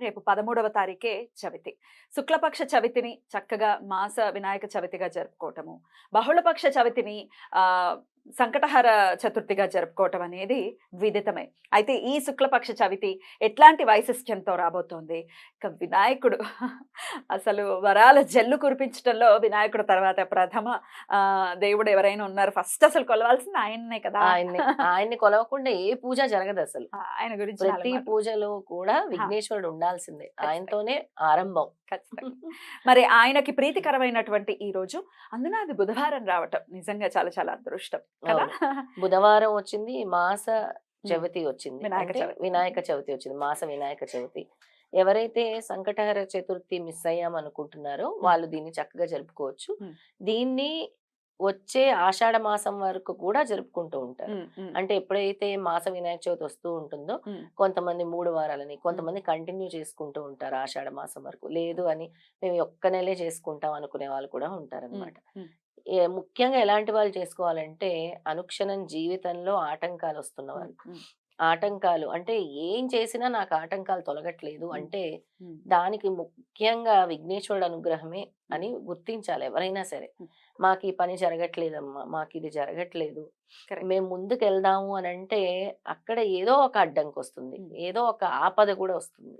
రేపు పదమూడవ తారీఖే చవితి. శుక్లపక్ష చవితిని చక్కగా మాస వినాయక చవితిగా జరుపుకోవటము. బహుళపక్ష చవితిని ఆ సంకటహర చతుర్థిగా జరుపుకోవటం అనేది విదితమే. అయితే ఈ శుక్లపక్ష చవితి ఎట్లాంటి వైశిష్ట్యంతో రాబోతోంది? ఇక వినాయకుడు అసలు వరాల జల్లు కురిపించడంలో వినాయకుడు తర్వాత ప్రథమ ఆ దేవుడు ఎవరైనా ఉన్నారు ఫస్ట్ అసలు కొలవాల్సింది ఆయన్నే కదా. ఆయన్ని ఆయన్ని కొలవకుండా ఏ పూజ జరగదు అసలు. ఆయన గురించి ప్రతి. పూజలో కూడా విఘ్నేశ్వరుడు ఉండాల్సిందే. ఆయనతోనే ఆరంభం. ఖచ్చితంగా. మరి ఆయనకి ప్రీతికరమైనటువంటి ఈ రోజు అందున అది బుధవారం రావటం నిజంగా చాలా చాలా అదృష్టం. కదా? బుధవారం వచ్చింది మాస చవితి వచ్చింది. వినాయక చవితి. వచ్చింది. మాస వినాయక చవితి. ఎవరైతే సంకటహర చతుర్థి మిస్ అయ్యాం అనుకుంటున్నారో వాళ్ళు దీన్ని చక్కగా జరుపుకోవచ్చు. దీన్ని వచ్చే ఆషాఢ మాసం వరకు కూడా జరుపుకుంటూ ఉంటారు. అంటే ఎప్పుడైతే మాస వినాయక చవితి వస్తూ ఉంటుందో కొంతమంది మూడు వారాలని కొంతమంది కంటిన్యూ చేసుకుంటూ ఉంటారు ఆషాఢ మాసం వరకు. లేదు అని మేము ఒక్క నెలే చేసుకుంటాం అనుకునే వాళ్ళు కూడా ఉంటారు అనమాట. ముఖ్యంగా ఎలాంటి వాళ్ళు చేసుకోవాలంటే అనుక్షణం జీవితంలో ఆటంకాలు వస్తున్న వాళ్ళు ఆటంకాలు అంటే ఏం చేసినా నాకు ఆటంకాలు తొలగట్లేదు. అంటే దానికి ముఖ్యంగా విఘ్నేశ్వరుడు అనుగ్రహమే అని గుర్తించాలి ఎవరైనా సరే. మాకు ఈ పని జరగట్లేదమ్మా మాకు ఇది జరగట్లేదు. మేము ముందుకు వెళ్దాము అని అంటే అక్కడ ఏదో ఒక అడ్డంకి వస్తుంది. ఏదో ఒక ఆపద కూడా వస్తుంది.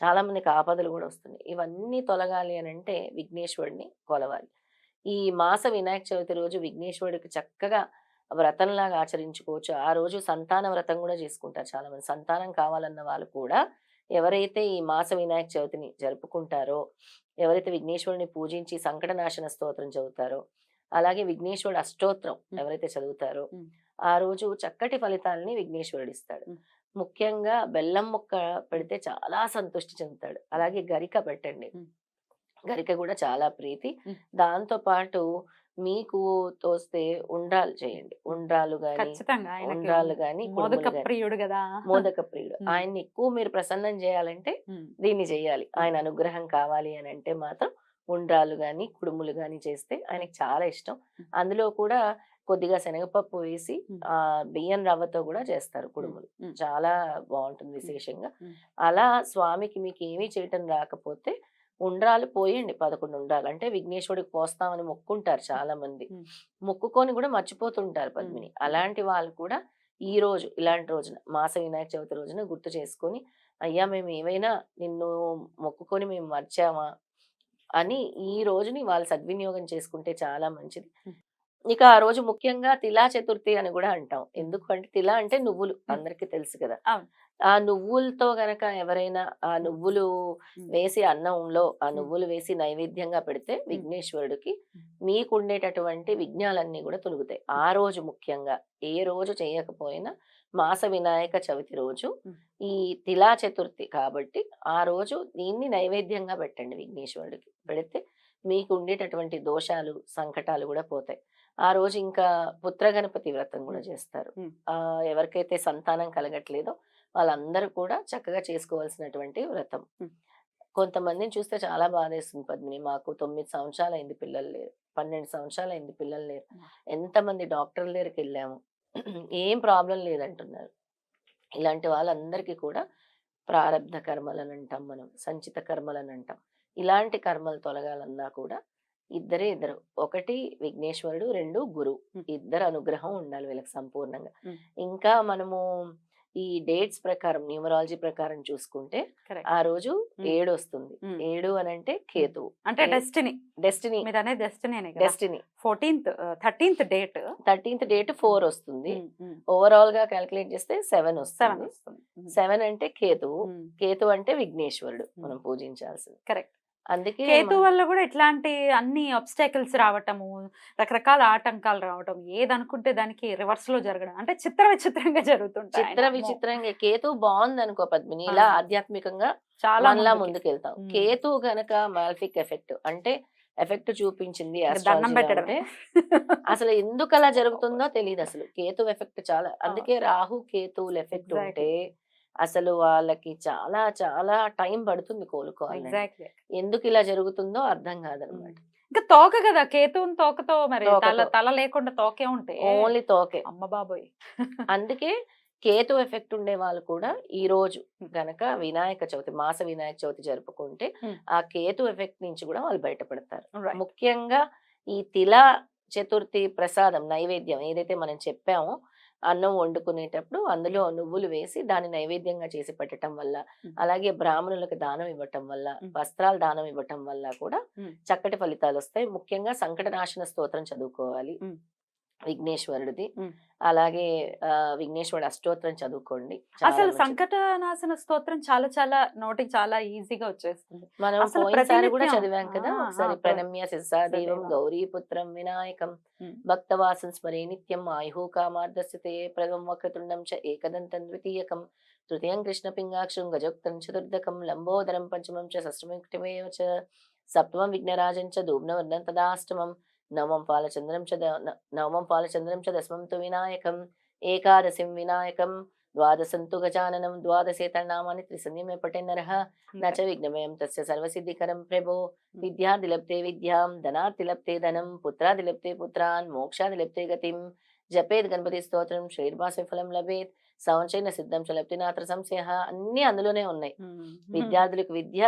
చాలా మందికి ఆపదలు కూడా వస్తున్నాయి ఇవన్నీ తొలగాలి అని అంటే విఘ్నేశ్వరుడిని కొలవాలి ఈ మాస వినాయక చవితి రోజు విఘ్నేశ్వరుడికి చక్కగా వ్రతంలాగా ఆచరించుకోవచ్చు ఆ రోజు సంతాన వ్రతం కూడా చేసుకుంటారు చాలా మంది సంతానం కావాలన్న వాళ్ళు కూడా ఎవరైతే ఈ మాస వినాయక చవితిని జరుపుకుంటారో ఎవరైతే విఘ్నేశ్వరుని పూజించి సంకటనాశన స్తోత్రం చదువుతారో అలాగే విఘ్నేశ్వరుడు అష్టోత్రం. ఎవరైతే చదువుతారో. ఆ రోజు చక్కటి ఫలితాలని విఘ్నేశ్వరుడు ఇస్తాడు. ముఖ్యంగా బెల్లం ముక్క పెడితే చాలా సంతృష్టి చెందుతాడు అలాగే గరిక పెట్టండి. గరిక కూడా చాలా ప్రీతి. దాంతో పాటు మీకు తోస్తే ఉండ్రాలు చేయండి ఉండ్రాలు గాని ఆయనకి ఉండ్రాలు గాని మోదక. ప్రియుడు కదా మోదక ప్రియుడు. ఆయన్ని ఎక్కువ మీరు ప్రసన్నం చేయాలంటే దీన్ని చేయాలి ఆయన అనుగ్రహం కావాలి అని అంటే మాత్రం ఉండ్రాలు గాని కుడుములు గాని చేస్తే ఆయనకి చాలా ఇష్టం. అందులో కూడా కొద్దిగా శనగపప్పు వేసి. ఆ బియ్యం రవ్వతో కూడా చేస్తారు కుడుములు. చాలా బాగుంటుంది విశేషంగా. అలా స్వామికి మీకు ఏమీ చేయటం రాకపోతే ఉండ్రాలు పోయండి పదకొండు ఉండ్రాలు. అంటే విఘ్నేశ్వరుడికి పోస్తామని మొక్కుంటారు చాలా మంది. మొక్కుకొని కూడా మర్చిపోతుంటారు పద్మిని. అలాంటి వాళ్ళు కూడా ఈ రోజు ఇలాంటి రోజున మాస వినాయక చవితి రోజున గుర్తు చేసుకొని అయ్యా మేము ఏమైనా నిన్ను మొక్కుకొని మేము మర్చామా? అని ఈ రోజుని వాళ్ళు సద్వినియోగం చేసుకుంటే చాలా మంచిది. ఇక ఆ రోజు ముఖ్యంగా తిలా చతుర్థి అని కూడా అంటాం ఎందుకు అంటే తిలా అంటే నువ్వులు అందరికీ తెలుసు కదా. ఆ నువ్వులతో గనక ఎవరైనా ఆ నువ్వులు. వేసి అన్నంలో ఆ. నువ్వులు వేసి నైవేద్యంగా పెడితే విఘ్నేశ్వరుడికి ఉమ్. మీకు ఉండేటటువంటి విఘ్నాలన్నీ కూడా తొలుగుతాయి ఆ రోజు ముఖ్యంగా ఏ రోజు చేయకపోయినా మాస వినాయక చవితి రోజు. ఈ తిలా చతుర్థి కాబట్టి ఆ రోజు దీన్ని నైవేద్యంగా పెట్టండి విఘ్నేశ్వరుడికి పెడితే మీకు ఉండేటటువంటి దోషాలు సంకటాలు కూడా పోతాయి ఆ రోజు ఇంకా పుత్ర గణపతి వ్రతం కూడా చేస్తారు. ఆ ఎవరికైతే సంతానం కలగట్లేదో వాళ్ళందరూ కూడా చక్కగా చేసుకోవాల్సినటువంటి వ్రతం. కొంతమందిని చూస్తే చాలా బాధేస్తుంది పద్మిని. మాకు తొమ్మిది సంవత్సరాలు అయింది పిల్లలు లేరు. పన్నెండు సంవత్సరాలు అయింది పిల్లలు లేరు. ఎంతమంది డాక్టర్ల దగ్గరికి వెళ్ళాము. ఏం ప్రాబ్లం లేదంటున్నారు. ఇలాంటి వాళ్ళందరికీ కూడా ప్రారంధ కర్మలను అంటాం మనం సంచిత కర్మలను అంటాం ఇలాంటి కర్మలు తొలగాలన్నా కూడా ఇద్దరే ఇద్దరు. ఒకటి విఘ్నేశ్వరుడు రెండు గురువు. ఇద్దరు అనుగ్రహం ఉండాలి వీళ్ళకి సంపూర్ణంగా. ఇంకా మనము ఈ డేట్స్ ప్రకారం న్యూమరాలజీ ప్రకారం చూసుకుంటే. ఆ రోజు. ఏడు వస్తుంది. ఏడు అని అంటే కేతువు. అంటే destiny. Destiny. Destiny destiny. Fourteenth thirteenth date. Thirteenth date four వస్తుంది. ఓవరాల్గా క్యాలిక్యులేట్ చేస్తే సెవెన్ వస్తుంది. సెవెన్ అంటే కేతువు. ఉమ్, కేతు అంటే విఘ్నేశ్వరుడు. మనం పూజించాల్సింది. Correct. అందుకే కేతు వల్ల కూడా ఇట్లాంటి అన్ని ఆబ్స్టాకిల్స్ రావటము రకరకాల ఆటంకాలు రావటం ఏది అనుకుంటే దానికి రివర్స్లో జరగడం అంటే చిత్ర విచిత్రంగా జరుగుతుంటాయి చిత్ర విచిత్రంగా కేతు బాగుంది అనుకో పద్మిని ఇలా. ఆధ్యాత్మికంగా చాలా ముందుకి. ముందుకు వెళ్తాం ఉమ్. కేతు గనక మాల్ఫిక్ ఎఫెక్ట్ అంటే ఎఫెక్ట్ చూపించింది అసలు ఎందుకు అలా జరుగుతుందో తెలియదు అసలు కేతు ఎఫెక్ట్ చాలా అందుకే రాహు కేతువుల ఎఫెక్ట్. ఉంటే అసలు వాళ్ళకి చాలా చాలా టైం పడుతుంది కోలుకోవాలి ఎందుకు ఇలా జరుగుతుందో అర్థం కాదనమాట. ఇంకా తోక కదా కేతువుని తోకతో మరి. తల తల లేకుండా తోకే ఉంటే ఓన్లీ తోకే. అమ్మ బాబోయ్. అందుకే కేతు ఎఫెక్ట్ ఉండే వాళ్ళు కూడా ఈ రోజు గనక వినాయక చవితి మాస వినాయక చవితి జరుపుకుంటే. ఆ కేతు ఎఫెక్ట్ నుంచి కూడా వాళ్ళు బయటపడతారు. ముఖ్యంగా ఈ తిల చతుర్థి ప్రసాదం నైవేద్యం ఏదైతే మనం చెప్పామో అన్నం వండుకునేటప్పుడు అందులో నువ్వులు వేసి దాన్ని నైవేద్యంగా చేసి పెట్టడం వల్ల. అలాగే బ్రాహ్మణులకు దానం ఇవ్వటం వల్ల. వస్త్రాలు దానం ఇవ్వటం వల్ల కూడా. చక్కటి ఫలితాలు వస్తాయి ముఖ్యంగా సంకటనాశన స్తోత్రం చదువుకోవాలి. విఘ్నేశ్వరుడిది. అలాగే విఘ్నేశ్వరుడు అష్టోత్తరం చదువుకోండి అసలు. సంకటనాశన స్తోత్రం చాలా చాలా నోటికి చాలా ఈజీగా వచ్చేస్తుంది మనం పోయినసారి కూడా. చదివాం కదా ఒకసారి ప్రణమ్య శిశాదేవం సదేవ. గౌరీపుత్రం వినాయకం ఉమ్. భక్తవాసం స్మరే నిత్యం ఆయుః కామార్దస్యతే ప్రథమం వక్రతుండం చ ఏకదంతం ద్వితీయకం తృతీయం కృష్ణపింగాక్షం గజోక్తం చతుర్దకం లంబోదరం పంచమం చ చ సప్తమం విఘ్నరాజం చ ధూమ్నవర్ణం తదాష్టమం నవమం పాలచంద్రం చ నవమం పాలచంద్రం చ దశమంతు వినాయకం ఏకాదశిం వినాయకం ద్వాదశంతు గజాననం ద్వాదశే తన్నామాని త్రిసన్యమే పటే నరహ నచ విఘ్నమయం తస్య సర్వసిద్ధికరం ప్రభో విద్యాదిలప్తే విద్యాం ధనాదిలప్తే ధనం పుత్రాదిలప్తే పుత్రాన్ మోక్షాదిలప్తే గతిం జపేద్ గణపతి స్తోత్రం శ్రీర్భాస ఫలం లభేత్ సంచైన సిద్ధం చ లప్తినాత్ర సంశయ అన్ని అందులోనే ఉన్నాయి। విద్యార్థులకు విద్య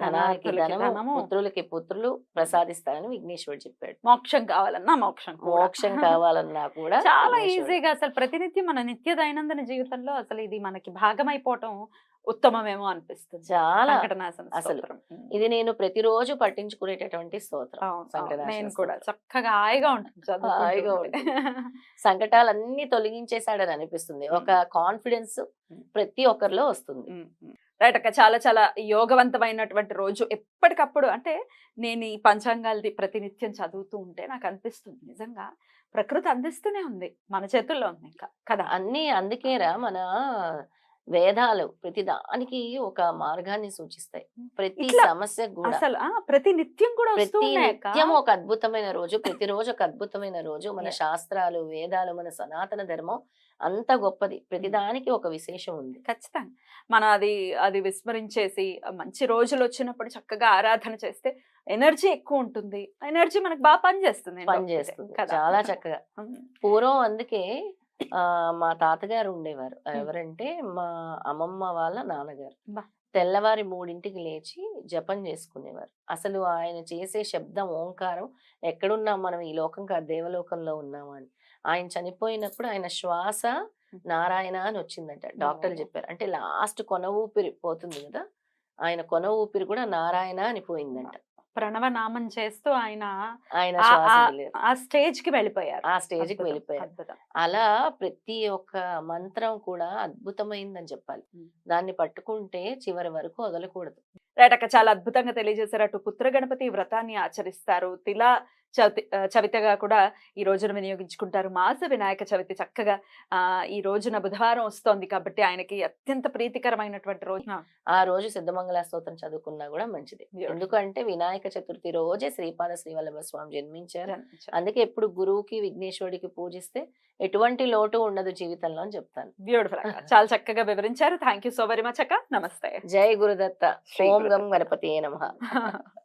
ధనానికి ధనము. పుత్రులకి పుత్రులు ప్రసాదిస్తారని విఘ్నేశ్వరుడు చెప్పాడు మోక్షం కావాలన్నా మోక్షం. మోక్షం కావాలన్నా కూడా చాలా. ఈజీగా అసలు ప్రతినిత్యం మన నిత్య దైనందిన జీవితంలో అసలు ఇది మనకి భాగమైపోవటం ఉత్తమమేమో అనిపిస్తుంది చాలా అసలు. ఇది నేను ప్రతిరోజు పట్టించుకునేటటువంటి స్తోత్రం నేను కూడా. చక్కగా హాయిగా ఉంటుంది హాయిగా ఉంటే. సంకటాలన్నీ తొలగించేశాడని అనిపిస్తుంది ఒక కాన్ఫిడెన్స్ ప్రతి ఒక్కరిలో వస్తుంది. రైట్ అక్క. చాలా చాలా యోగవంతమైనటువంటి రోజు ఎప్పటికప్పుడు అంటే నేను ఈ పంచాంగాలది ప్రతినిత్యం చదువుతూ ఉంటే నాకు అనిపిస్తుంది. నిజంగా ప్రకృతి అందిస్తూనే ఉంది మన చేతుల్లో ఉంది ఇంకా కదా. అన్ని అందుకేరా మన వేదాలు ప్రతి దానికి ఒక మార్గాన్ని సూచిస్తాయి. ప్రతి సమస్య కూడా అసలు ప్రతి నిత్యం కూడా ప్రతి. నిత్యం ఒక అద్భుతమైన రోజు ప్రతి రోజు ఒక అద్భుతమైన రోజు మన. శాస్త్రాలు వేదాలు మన సనాతన ధర్మం అంత గొప్పది. ప్రతి దానికి ఒక విశేషం ఉంది. ఖచ్చితంగా. మనం అది అది విస్మరించేసి మంచి రోజులు వచ్చినప్పుడు చక్కగా ఆరాధన చేస్తే ఎనర్జీ ఎక్కువ ఉంటుంది. ఎనర్జీ మనకు బాగా పనిచేస్తుంది ఏంటో పని చేస్తుంది. కదా. చాలా చక్కగా. పూర్వం అందుకే మా తాతగారు ఉండేవారు. ఎవరంటే మా అమ్మమ్మ వాళ్ళ నాన్నగారు. బా. తెల్లవారి మూడింటికి లేచి జపం చేసుకునేవారు. అసలు ఆయన చేసే శబ్దం ఓంకారం ఎక్కడున్నాం మనం ఈ లోకం కాదు దేవలోకంలో ఉన్నాము అని. ఆయన చనిపోయినప్పుడు ఆయన శ్వాస నారాయణ అని వచ్చిందంట. డాక్టర్లు. చెప్పారు. అంటే లాస్ట్ కొన ఊపిరి పోతుంది కదా! ఆయన కొన ఊపిరి కూడా నారాయణ అని పోయిందంట. ప్రణవ నామం చేస్తూ ఆయన ఆయన ఆ- స్టేజ్కి వెళ్ళిపోయారు. ఆ స్టేజ్కి అద్భుతం, వెళ్ళిపోయారు. అలా ప్రతి ఒక్క మంత్రం కూడా అద్భుతమైందని చెప్పాలి. దాన్ని పట్టుకుంటే చివరి వరకు వదలకూడదు. రైట్ అక్క చాలా అద్భుతంగా తెలియజేశారు. అటు పుత్ర గణపతి వ్రతాన్ని ఆచరిస్తారు. తిలా చవితి ఆ, చవితిగా కూడా ఈ రోజున వినియోగించుకుంటారు. మాస వినాయక చవితి చక్కగా ఆ ఈ రోజున బుధవారం వస్తోంది కాబట్టి ఆయనకి అత్యంత ప్రీతికరమైనటువంటి రోజున ఆ. రోజు సిద్ధమంగళ స్తోత్రం చదువుకున్నా కూడా మంచిది. ఎందుకంటే వినాయక చతుర్థి రోజే శ్రీపాద శ్రీవల్లభ స్వామి జన్మించారు. అందుకే ఎప్పుడు గురువుకి విఘ్నేశ్వరుడికి పూజిస్తే ఎటువంటి లోటు ఉండదు జీవితంలో అని చెప్తాను. బ్యూటిఫుల్ చాలా చక్కగా వివరించారు. Thank you so very much అక్క. నమస్తే. జై గురుదత్త. శ్రీ ఓం గం. గణపతి నమ.